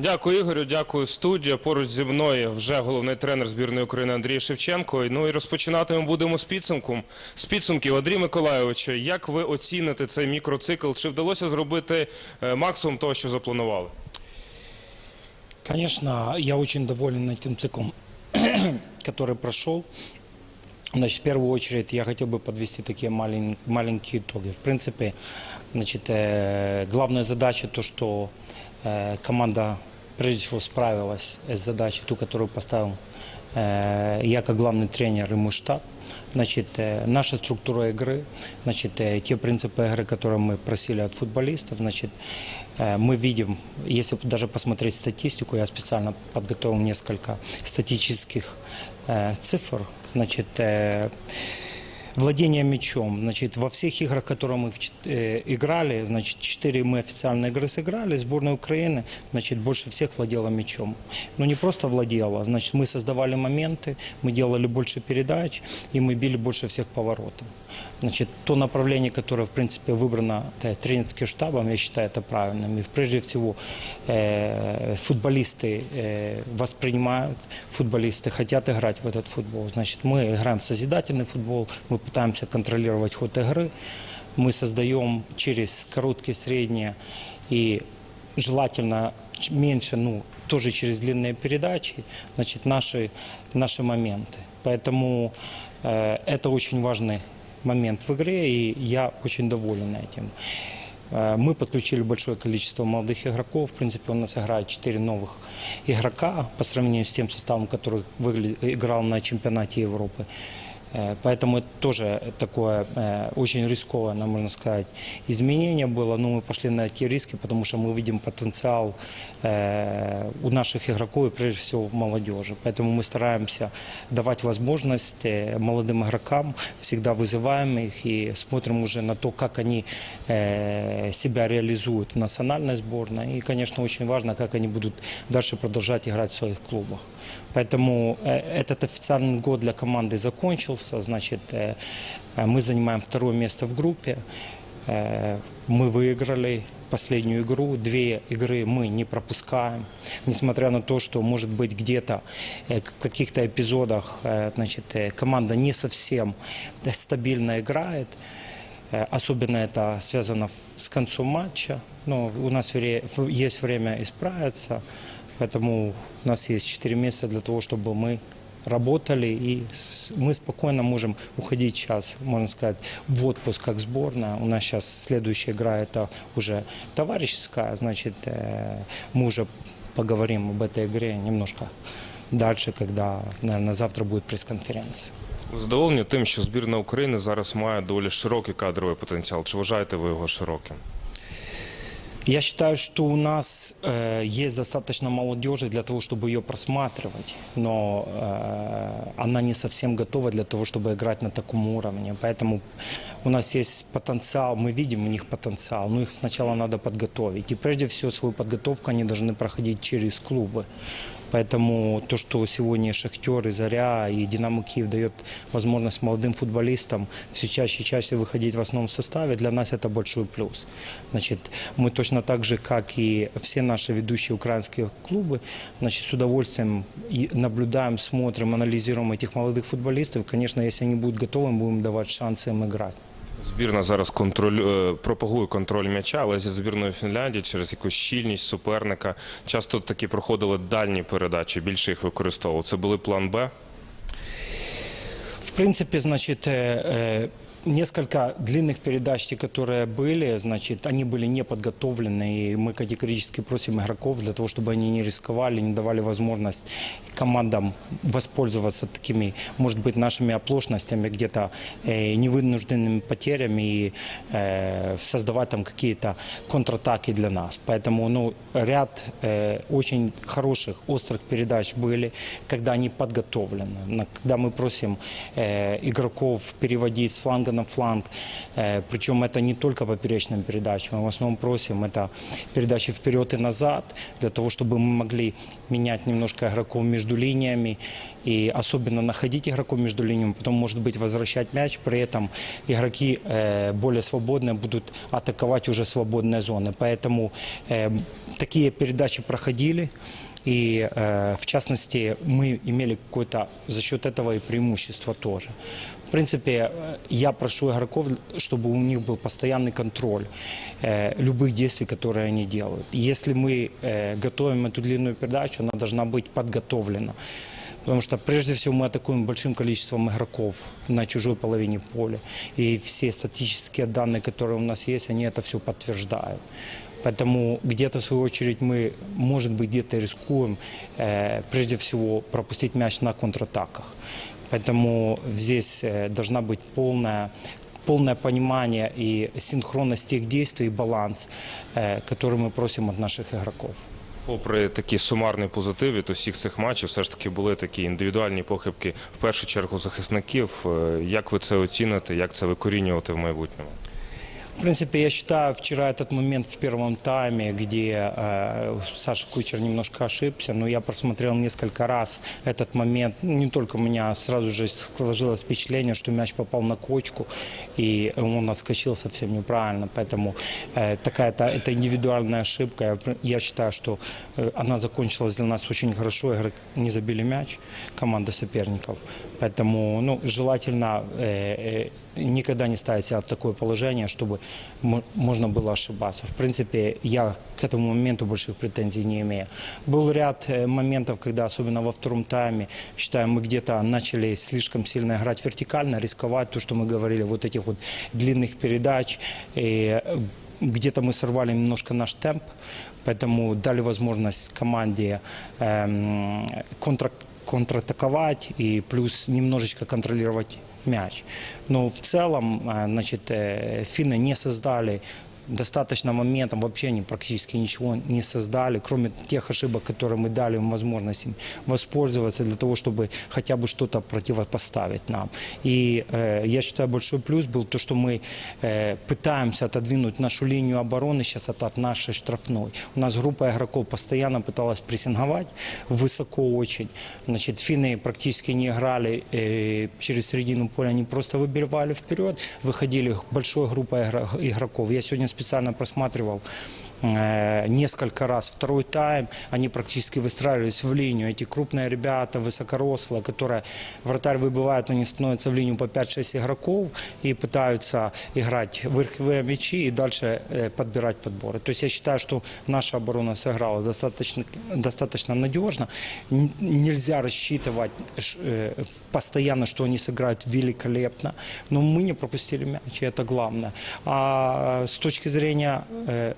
Дякую, Ігорю. Дякую, студія. Поруч зі мною вже головний тренер збірної України Андрій Шевченко. Ну і розпочинати ми будемо з підсумком. З підсумків Андрій Миколайовичу, як ви оціните цей мікроцикл? Чи вдалося зробити е, максимум того, що запланували? Конечно, я очень доволен этим циклом, который прошел. Значит, в первую очередь я хотел бы подвести такие малень- маленькие итоги. В принципе, значит, э, главная задача то, что э, команда прежде всего справилась с задачей, ту, которую поставил э, я как главный тренер и мой штаб. Значит, э, наша структура игры, значит, э, те принципы игры, которые мы просили от футболистов, значит, мы видим, если даже посмотреть статистику, я специально подготовил несколько статистических э, цифр, значит, Владение мячом. Значит, во всех играх, которые мы э, играли, значит, четыре мы официально игры сыграли, сборная Украины, значит, больше всех владела мячом. Но не просто владела, значит, мы создавали моменты, мы делали больше передач, и мы били больше всех поворотом. Значит, то направление, которое, в принципе, выбрано э, тренерским штабом, я считаю это правильным. И прежде всего э, футболисты э, воспринимают, футболисты хотят играть в этот футбол. Значит, мы играем в созидательный футбол, мы пытаемся контролировать ход игры, мы создаем через короткие, средние и желательно меньше, ну, тоже через длинные передачи, значит, наши, наши моменты. Поэтому э, это очень важный момент в игре, и я очень доволен этим. Э, Мы подключили большое количество молодых игроков. В принципе, у нас играет 4 новых игрока по сравнению с тем составом, который выгля- играл на чемпионате Европы. Э, Поэтому это тоже такое э, очень рискованное, можно сказать, изменение было. Но мы пошли на эти риски, потому что мы видим потенциал э, у наших игроков и прежде всего в молодежи. Поэтому мы стараемся давать возможность молодым игрокам, всегда вызываем их и смотрим уже на то, как они себя реализуют в национальной сборной. И, конечно, очень важно, как они будут дальше продолжать играть в своих клубах. Поэтому этот официальный год для команды закончился. Значит, э, э, мы занимаем второе место в группе. Э, Мы выиграли последнюю игру. Две игры мы не пропускаем. Несмотря на то, что, может быть, где-то в каких-то эпизодах значит, команда не совсем стабильно играет. Особенно это связано с концом матча. Но у нас есть время исправиться. Поэтому у нас есть 4 месяца для того, чтобы мы работали, и с- мы спокойно можем уходить сейчас, можно сказать, в отпуск как сборная. У нас сейчас следующая игра это уже товарищеская, значит, э, мы уже поговорим об этой игре немножко дальше, когда, наверное, завтра будет пресс-конференция. Задоволені тим, що збірна України зараз має доволі широкий кадровий потенціал. Чи вважаєте ви його широким? Я считаю, что у нас э, есть достаточно молодежи для того, чтобы ее просматривать, но э, она не совсем готова для того, чтобы играть на таком уровне. Поэтому у нас есть потенциал, мы видим у них потенциал, но их сначала надо подготовить. И прежде всего свою подготовку они должны проходить через клубы. Поэтому то, что сегодня Шахтер и Заря и Динамо Киев дает возможность молодым футболистам все чаще и чаще выходить в основном составе, для нас это большой плюс. Значит, мы точно так же, как и все наши ведущие украинские клубы, значит, с удовольствием наблюдаем, смотрим, анализируем этих молодых футболистов. Конечно, если они будут готовы, мы будем давать шансы им играть. Збірна зараз контроль, е, пропагує контроль м'яча, але зі збірною Фінляндії через якусь щільність суперника часто такі проходили дальні передачі, більше їх використовував. Це були план Б. В принципі, значит, э, э, несколько длинных передач, которые были, значит, они были не подготовлены, и мы категорически просим игроков для того, чтобы они не рисковали, не давали возможность командам воспользоваться такими, может быть, нашими оплошностями, где-то э, невынужденными потерями и э, создавать там какие-то контратаки для нас. Поэтому, ну, ряд э, очень хороших, острых передач были, когда они подготовлены, когда мы просим э, игроков переводить с фланга команды на фланг. Э, Причем это не только поперечным передачам. Мы в основном просим это передачи вперед и назад, для того, чтобы мы могли менять немножко игроков между линиями и особенно находить игроков между линиями, потом, может быть, возвращать мяч. При этом игроки э, более свободные будут атаковать уже свободные зоны. Поэтому э, такие передачи проходили. И э, в частности мы имели какое-то за счет этого и преимущество тоже. В принципе, э, я прошу игроков, чтобы у них был постоянный контроль э, любых действий, которые они делают. Если мы готовим эту длинную передачу, она должна быть подготовлена. Потому что прежде всего мы атакуем большим количеством игроков на чужой половине поля. И все статистические данные, которые у нас есть, они это все подтверждают. Поэтому где-то, в свою очередь, мы, может быть, где-то рискуем, э, прежде всего, пропустить мяч на контратаках. Поэтому здесь э, должна быть полная полное понимание и синхронность тех действий, и баланс, э, который мы просим от наших игроков. Попри такий сумарний позитив від усіх цих матчів, все ж таки були такі індивідуальні похибки в першу чергу захисників. Е, Як ви це оціните, як це викорінювати в майбутньому? В принципе, я считаю, вчера этот момент в первом тайме, где э, Саша Кучер немножко ошибся, но я просмотрел несколько раз этот момент. Не только у меня сразу же сложилось впечатление, что мяч попал на кочку, и он отскочил совсем неправильно. Поэтому э, такая-то это индивидуальная ошибка. Я, я считаю, что э, она закончилась для нас очень хорошо. Игроки не забили мяч, команда соперников. Поэтому ну, желательно э, э, никогда не ставить себя в такое положение, чтобы мо- можно было ошибаться. В принципе, я к этому моменту больших претензий не имею. Был ряд э, моментов, когда, особенно во втором тайме, считаю, мы где-то начали слишком сильно играть вертикально, рисковать, то, что мы говорили, вот этих вот длинных передач. И э, где-то мы сорвали немножко наш темп, поэтому дали возможность команде эм, контра- контратаковать и плюс немножечко контролировать мяч. Но в целом, э, значит, э, финны не создали достаточно моментов, вообще они практически ничего не создали, кроме тех ошибок, которые мы дали им возможность им воспользоваться для того, чтобы хотя бы что-то противопоставить нам. И э, я считаю, большой плюс был то, что мы э, пытаемся отодвинуть нашу линию обороны сейчас от, от нашей штрафной. У нас группа игроков постоянно пыталась прессинговать высоко очень. Значит, финны практически не играли э, через середину поля, они просто выбивали вперед, выходили большой группой игро- игроков. Я сегодня специально просматривал. э, несколько раз второй тайм, они практически выстраивались в линию. Эти крупные ребята, высокорослые, которые вратарь выбивает, они становятся в линию по 5-6 игроков и пытаются играть верховые мячи и дальше э, подбирать подборы. То есть я считаю, что наша оборона сыграла достаточно, достаточно надежно. Нельзя рассчитывать э, постоянно, что они сыграют великолепно, но мы не пропустили мяч, и это главное. А с точки зрения э,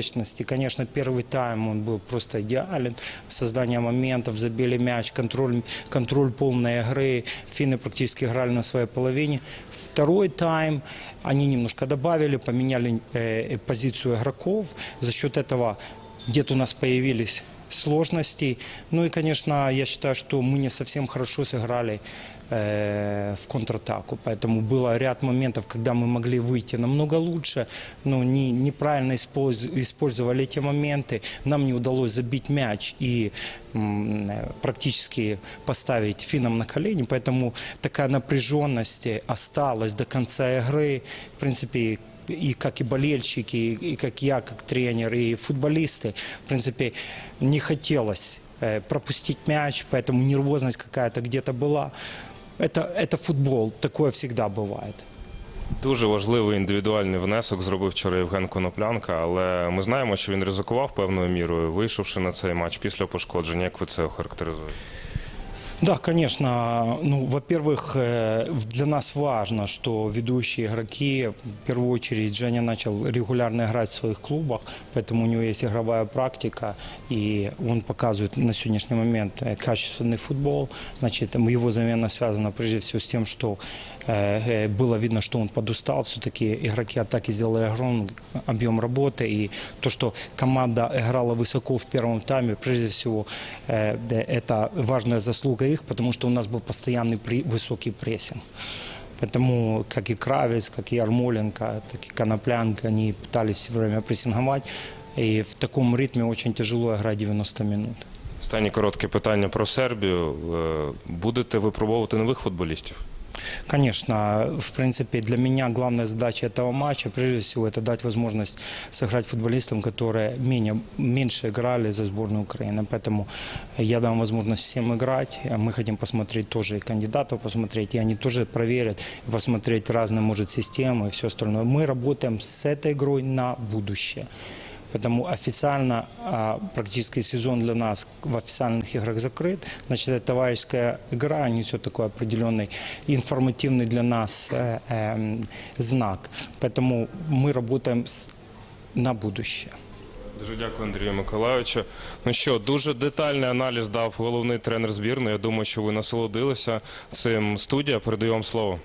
зрелищности, конечно, первый тайм он был просто идеален. Создание моментов, забили мяч, контроль, контроль полной игры. Финны практически играли на своей половине. Второй тайм они немножко добавили, поменяли э, позицию игроков. За счет этого где-то у нас появились сложностей. Ну и, конечно, я считаю, что мы не совсем хорошо сыграли э, в контратаку. Поэтому было ряд моментов, когда мы могли выйти намного лучше, но не, неправильно использ- использовали эти моменты. Нам не удалось забить мяч и м, практически поставить финнам на колени. Поэтому такая напряженность осталась до конца игры. В принципе, и как и болельщики, и, и как я, как тренер, и футболисты, в принципе, не хотелось э, пропустить мяч, поэтому нервозность какая-то где-то была. Это, это футбол, такое всегда бывает. Дуже важливий індивідуальний внесок зробив вчора Євген Коноплянка, але ми знаємо, що він ризикував певною мірою, вийшовши на цей матч після пошкодження. Як ви це охарактеризуєте? Да, конечно. Ну, во-первых, э, для нас важно, что ведущие игроки, в первую очередь, Женя начал регулярно играть в своих клубах, поэтому у него есть игровая практика, и он показывает на сегодняшний момент э, качественный футбол. Значит, его замена связана прежде всего с тем, что э, было видно, что он подустал. Все-таки игроки атаки сделали огромный объем работы, и то, что команда играла высоко в первом тайме, прежде всего, это важная заслуга их, потому что у нас был постоянный при- высокий прессинг. Поэтому как и Кравец, как и Ярмоленко, так и Коноплянка, они пытались все время прессинговать. И в таком ритме очень тяжело играть 90 минут. Останнє коротке питання про Сербію. Е, Будете випробовувати нових футболістів? Конечно, в принципе, для меня главная задача этого матча, прежде всего, это дать возможность сыграть футболистам, которые менее, меньше играли за сборную Украины. Поэтому я дам возможность всем играть. Мы хотим посмотреть тоже и кандидатов посмотреть, и они тоже проверят, посмотреть разные, может, системы и все остальное. Мы работаем с этой игрой на будущее. Поэтому официально а, практически сезон для нас в официальных играх закрыт. Значит, это товарищеская игра несет такой определенный информативный для нас э, эм, знак. Поэтому мы работаем с- на будущее. Дуже дякую, Андрію Миколайовичу. Ну що, дуже детальний аналіз дав головний тренер збірної. Я думаю, що ви насолодилися цим студія. Передаю вам слово.